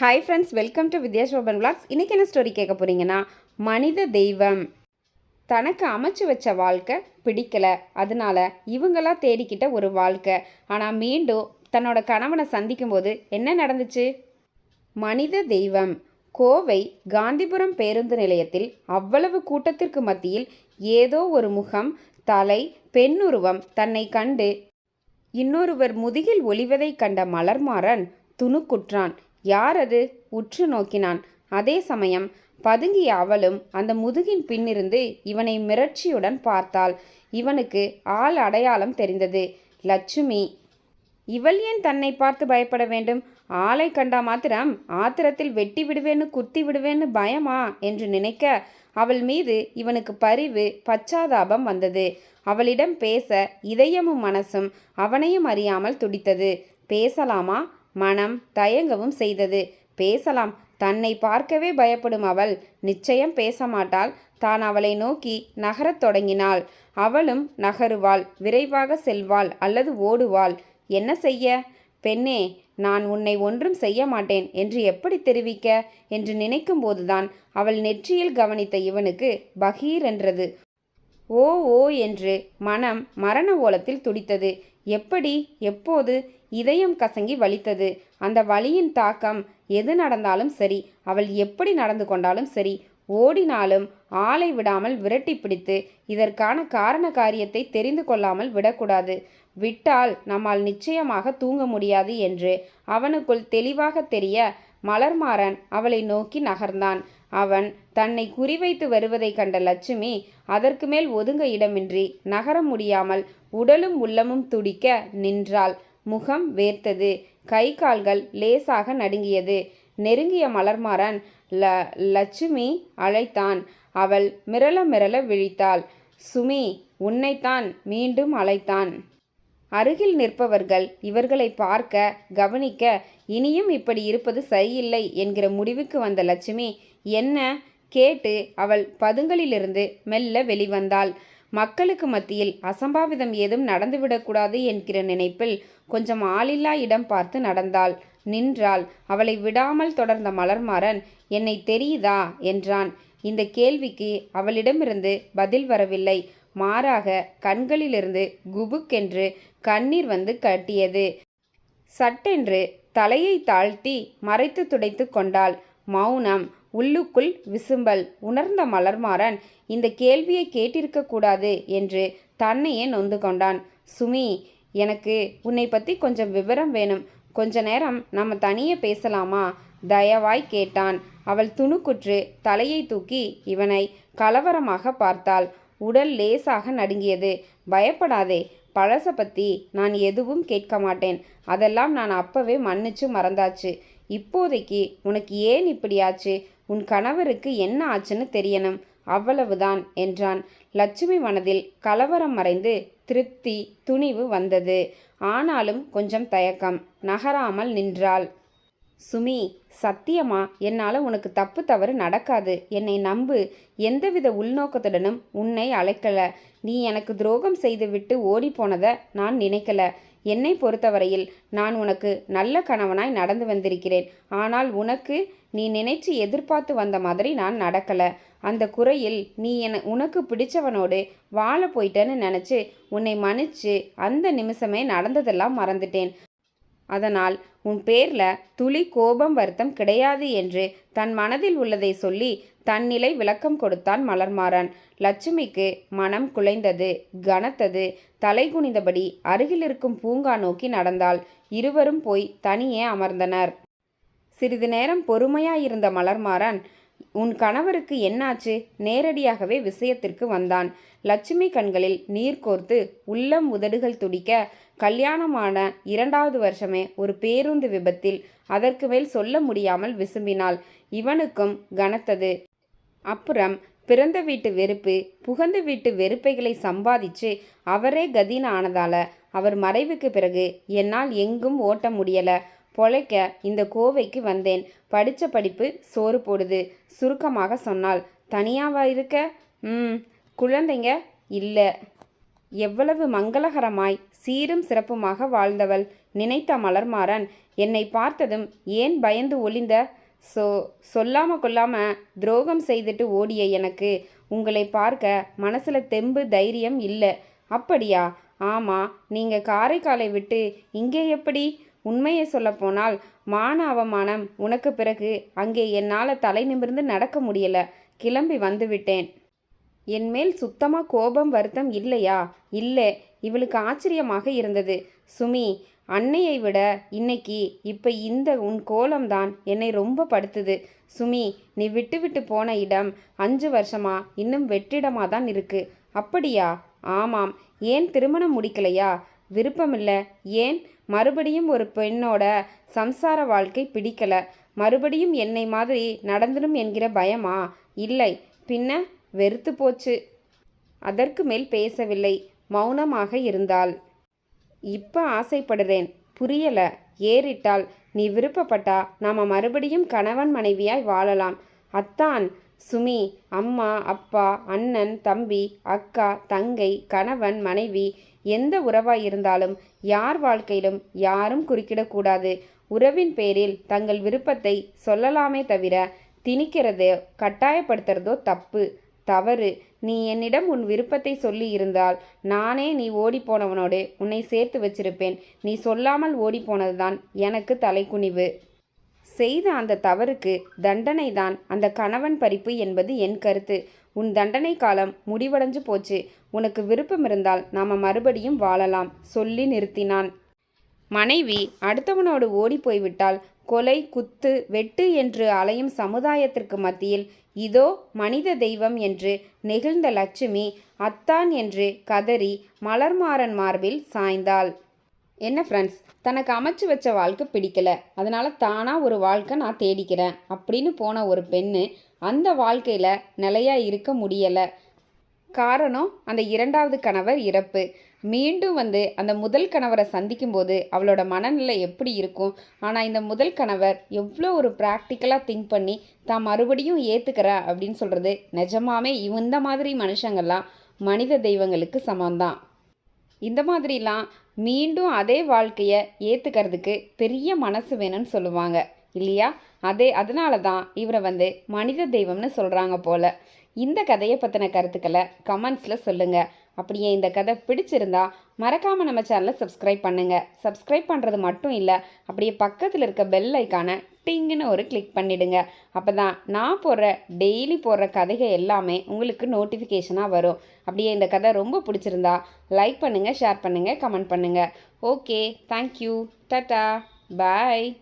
Hi friends welcome to Vidyasoban vlogs இன்றைக்கி என்ன story கேட்க போகிறீங்கன்னா மனித தெய்வம். தனக்கு அமைச்சு வச்ச வாழ்க்கை பிடிக்கலை. அதனால இவங்களாம் தேடிக்கிட்ட ஒரு வாழ்க்கை. ஆனால் மீண்டும் தன்னோட கணவனை சந்திக்கும்போது என்ன நடந்துச்சு? மனித தெய்வம். கோவை காந்திபுரம் பேருந்து நிலையத்தில் அவ்வளவு கூட்டத்திற்கு மத்தியில் ஏதோ ஒரு முகம் தலை பெண்ணுருவம் தன்னை கண்டு இன்னொருவர் முதுகில் ஒளிவதைக் கண்ட மலர்மாறன் துணுக்குற்றான். யார் அது? உற்று நோக்கினான். அதே சமயம் பதுங்கிய அவளும் அந்த முதுகின் பின்னிருந்து இவனை மிரட்சியுடன் பார்த்தாள். இவனுக்கு ஆள் அடையாளம் தெரிந்தது. லட்சுமி இவள் ஏன் தன்னை பார்த்து பயப்பட வேண்டும்? ஆளை கண்டா மாத்திரம் ஆத்திரத்தில் வெட்டி விடுவேன்னு குத்தி விடுவேன்னு பயமா? என்று நினைக்க அவள் மீது இவனுக்கு பரிவு பச்சாதாபம் வந்தது. அவளிடம் பேச இதயமும் மனசும் அவனையும் அறியாமல் துடித்தது. பேசலாமா? மனம் தயங்கவும் செய்தது. பேசலாம். தன்னை பார்க்கவே பயப்படும் அவள். நிச்சயம் பேசமாட்டாள். தான் அவளை நோக்கி நகரத் தொடங்கினாள். அவளும் நகருவாள். விரைவாக செல்வாள் அல்லது ஓடுவாள். என்ன செய்ய? பெண்ணே நான் உன்னை ஒன்றும் செய்ய மாட்டேன். என்று எப்படி தெரிவிக்க? என்று நினைக்கும்போதுதான் அவள் நெற்றியில் கவனித்த இவனுக்கு பகீர் என்றது ஓ ஓ என்று மனம் மரண ஓலத்தில் துடித்தது. எப்படி எப்போது? இதயம் கசங்கி வலித்தது. அந்த வலியின் தாக்கம் எது நடந்தாலும் சரி அவள் எப்படி நடந்து கொண்டாலும் சரி ஓடினாலும் ஆளை விடாமல் விரட்டி பிடித்து இதற்கான காரண காரியத்தை தெரிந்து கொள்ளாமல் விடக்கூடாது. விட்டால் நம்மால் நிச்சயமாக தூங்க முடியாது என்று அவனுக்குள் தெளிவாக தெரிய மலர்மாறன் அவளை நோக்கி நகர்ந்தான். அவன் தன்னை குறிவைத்து வருவதைக் கண்ட லட்சுமி அதற்கு மேல் ஒதுங்க இடமின்றி நகர முடியாமல் உடலும் உள்ளமும் துடிக்க நின்றாள். முகம் வேர்த்தது. கை கால்கள் லேசாக நடுங்கியது. நெருங்கிய மலர்மாறன் ல லட்சுமி அழைத்தான். அவள் மிரள மிரள விழித்தாள். சுமி உன்னைத்தான் மீண்டும் அழைத்தான். அருகில் நிற்பவர்கள் இவர்களை பார்க்க கவனிக்க இனியும் இப்படி இருப்பது சரியில்லை என்கிற முடிவுக்கு வந்த லட்சுமி என்ன கேட்டு அவள் பதுங்களிலிருந்து மெல்ல வெளிவந்தாள். மக்களுக்கு மத்தியில் அசம்பாவிதம் ஏதும் நடந்துவிடக்கூடாது என்கிற நினைப்பில் கொஞ்சம் ஆளில்லா இடம் பார்த்து நடந்தாள். நின்றாள். அவளை விடாமல் தொடர்ந்த மலர்மாறன் என்னை தெரியுதா? என்றான். இந்த கேள்விக்கு அவளிடமிருந்து பதில் வரவில்லை. மாறாக கண்களிலிருந்து குபுக்கென்று கண்ணீர் வந்து கட்டியது. சட்டென்று தலையை தாழ்த்தி மறைத்து துடைத்து கொண்டாள். மௌனம் உள்ளுக்குள் விசும்பல் உணர்ந்த மலர்மாறன் இந்த கேள்வியை கேட்டிருக்க கூடாது என்று தன்னையே நொந்து கொண்டான். சுமி எனக்கு உன்னை பற்றி கொஞ்சம் விவரம் வேணும். கொஞ்ச நேரம் நம்ம தனியே பேசலாமா? தயவாய் கேட்டான். அவள் துணுக்குற்று தலையை தூக்கி இவனை கலவரமாக பார்த்தாள். உடல் லேசாக நடுங்கியது. பயப்படாதே பழச பற்றி நான் எதுவும் கேட்க மாட்டேன். அதெல்லாம் நான் அப்பவே மன்னிச்சு மறந்தாச்சு. இப்போதைக்கு உனக்கு ஏன் இப்படியாச்சு உன் கணவருக்கு என்ன ஆச்சுன்னு தெரியணும். அவ்வளவுதான் என்றான். லட்சுமி மனதில் கலவரம் மறைந்து திருப்தி துணிவு வந்தது. ஆனாலும் கொஞ்சம் தயக்கம். நகராமல் நின்றாள். சுமி சத்தியமா? என்னால் உனக்கு தப்பு தவறு நடக்காது. என்னை நம்பு. எந்தவித உள்நோக்கத்துடனும் உன்னை அழைக்கல. நீ எனக்கு துரோகம் செய்துவிட்டு ஓடி போனதை நான் நினைக்கல. என்னை பொறுத்தவரையில் நான் உனக்கு நல்ல கணவனாய் நடந்து வந்திருக்கிறேன். ஆனால் உனக்கு நீ நினைச்சு எதிர்பார்த்து வந்த மாதிரி நான் நடக்கல. அந்த குறையில் நீ என உனக்கு பிடிச்சவனோடு வாழ போயிட்டேன்னு நினச்சி உன்னை மன்னிச்சு அந்த நிமிஷமே நடந்ததெல்லாம் மறந்துட்டேன். அதனால் உன் பேரில் துளி கோபம் வருத்தம் கிடையாது என்று தன் மனதில் உள்ளதை சொல்லி தன்னிலை விளக்கம் கொடுத்தான் மலர்மாறன். லட்சுமிக்கு மனம் குலைந்தது கனத்தது. தலை குனிந்தபடி அருகில் இருக்கும் பூங்கா நோக்கி நடந்தாள். இருவரும் போய் தனியே அமர்ந்தனர். சிறிது நேரம் பொறுமையாயிருந்த மலர்மாறன் உன் கணவருக்கு என்னாச்சு? நேரடியாகவே விஷயத்திற்கு வந்தான். லட்சுமி கண்களில் நீர் கோர்த்து உள்ளம் உதடுகள் துடிக்க கல்யாணமான இரண்டாவது வருஷமே ஒரு பேருந்து விபத்தில் அதற்கு மேல் சொல்ல முடியாமல் விசும்பினாள். இவனுக்கும் கனத்தது. அப்புறம் பிறந்த வீட்டு வெறுப்பு புகந்த வீட்டு வெறுப்பைகளை சம்பாதிச்சு அவரே கதின்னு ஆனதால அவர் மறைவுக்கு பிறகு என்னால் எங்கும் ஓட்ட முடியல. பொழைக்க இந்த கோவைக்கு வந்தேன். படித்த படிப்பு சோறு போடுது. சுருக்கமாக சொன்னாள் தனியாவா இருக்க? ம் குழந்தைங்க இல்லை. எவ்வளவு மங்களகரமாய் சீரும் சிறப்புமாக வாழ்ந்தவள். நினைத்த மலர்மாறன் என்னை பார்த்ததும் ஏன் பயந்து ஒளிந்த? சோ சொல்லாம கொல்லாம துரோகம் செய்துட்டு ஓடிய எனக்கு. உங்களை பார்க்க மனசுல தெம்பு தைரியம் இல்லை. அப்படியா? ஆமா. நீங்க காரைக்காலை விட்டு இங்கே எப்படி? உண்மையை சொல்லப்போனால் மான அவமானம் உனக்கு பிறகு அங்கே என்னால் தலை நிமிர்ந்து நடக்க முடியல. கிளம்பி வந்துவிட்டேன். என்மேல் சுத்தமாக கோபம் வருத்தம் இல்லையா? இல்லை. இவளுக்கு ஆச்சரியமாக இருந்தது. சுமி அன்னையை விட இன்னைக்கு இப்போ இந்த உன் கோலம்தான் என்னை ரொம்ப படுத்துது. சுமி நீ விட்டு விட்டு போன இடம் அஞ்சு வருஷமா இன்னும் வெற்றிடமாக தான் இருக்கு. அப்படியா? ஆமாம். ஏன் திருமணம் முடிக்கலையா? விருப்பமில்லை. ஏன்? மறுபடியும் ஒரு பெண்ணோட சம்சார வாழ்க்கை பிடிக்கல. மறுபடியும் என்னை மாதிரி நடந்துடும் என்கிற பயமா? இல்லை. பின்ன வெறுத்து போச்சு. அதற்கு மேல் பேசவில்லை. மௌனமாக இருந்தாள். இப்போ ஆசைப்படுறேன். புரியல. ஏறிட்டால் நீ விருப்பப்பட்டா நாம மறுபடியும் கணவன் மனைவியாய் வாழலாம். அத்தான். சுமி அம்மா அப்பா அண்ணன் தம்பி அக்கா தங்கை கணவன் மனைவி எந்த உறவாய் இருந்தாலும் யார் வாழ்க்கையிலும் யாரும் குறுக்கிடக்கூடாது. உறவின் பேரில் தங்கள் விருப்பத்தை சொல்லலாமே தவிர திணிக்கிறதோ கட்டாயப்படுத்துறதோ தப்பு தவறு. நீ என்னிடம் உன் விருப்பத்தை சொல்லி இருந்தால் நானே நீ ஓடிப்போனவனோடு உன்னை சேர்த்து வச்சிருப்பேன். நீ சொல்லாமல் ஓடிப்போனதுதான் எனக்கு தலைக்குனிவு செய்த அந்த தவறுக்கு தண்டனை தான் அந்த கணவன் பறிப்பு என்பது என் கருத்து. உன் தண்டனை காலம் முடிவடைஞ்சு போச்சு. உனக்கு விருப்பம் இருந்தால் நாம மறுபடியும் வாழலாம். சொல்லி நிறுத்தினான். மனைவி அடுத்தவனோடு ஓடி போய்விட்டால் கொலை குத்து வெட்டு என்று அலையும் சமுதாயத்திற்கு மத்தியில் இதோ மனித தெய்வம் என்று நெகிழ்ந்த லட்சுமி அத்தான் என்று கதறி மலர்மாறன் மார்பில் சாய்ந்தாள். என்ன ஃப்ரெண்ட்ஸ் தனக்கு அமைச்சு வச்ச வாழ்க்கை பிடிக்கல. அதனால தானாக ஒரு வாழ்க்கை நான் தேடிக்கிறேன் அப்படின்னு போன ஒரு பெண்ணு அந்த வாழ்க்கையில் நிலையா இருக்க முடியலை. காரணம் அந்த இரண்டாவது கணவர் இறப்பு. மீண்டும் வந்து அந்த முதல் கணவரை சந்திக்கும்போது அவளோட மனநிலை எப்படி இருக்கும்? ஆனால் இந்த முதல் கணவர் எவ்வளோ ஒரு ப்ராக்டிக்கலாக திங்க் பண்ணி தான் மறுபடியும் ஏற்றுக்கிற அப்படின்னு சொல்கிறது நிஜமாவே இந்த மாதிரி மனுஷங்கள்லாம் மனித தெய்வங்களுக்கு சமம்தான். இந்த மாதிரிலாம் மீண்டும் அதே வாழ்க்கையை ஏற்றுக்கிறதுக்கு பெரிய மனசு வேணும்னு சொல்லுவாங்க இல்லையா? அதே அதனால தான் இவரை வந்து மனித தெய்வம்னு சொல்கிறாங்க போல. இந்த கதையை பற்றின கருத்துக்களை கமெண்ட்ஸில் சொல்லுங்கள் அப்படியே இந்த கதை பிடிச்சிருந்தா மறக்காமல் நம்ம சேனலை சப்ஸ்கிரைப் பண்ணுங்கள் சப்ஸ்கிரைப் பண்ணுறது மட்டும் இல்லை அப்படியே பக்கத்தில் இருக்க பெல் ஐக்கானை டிங்குன்னு ஒரு கிளிக் பண்ணிடுங்க. அப்போ தான் நான் போடுற டெய்லி போடுற கதைகள் எல்லாமே உங்களுக்கு நோட்டிஃபிகேஷனாக வரும். அப்படியே இந்த கதை ரொம்ப பிடிச்சிருந்தா லைக் பண்ணுங்கள் ஷேர் பண்ணுங்கள் கமெண்ட் பண்ணுங்கள் ஓகே தேங்க்யூ டாட்டா பாய்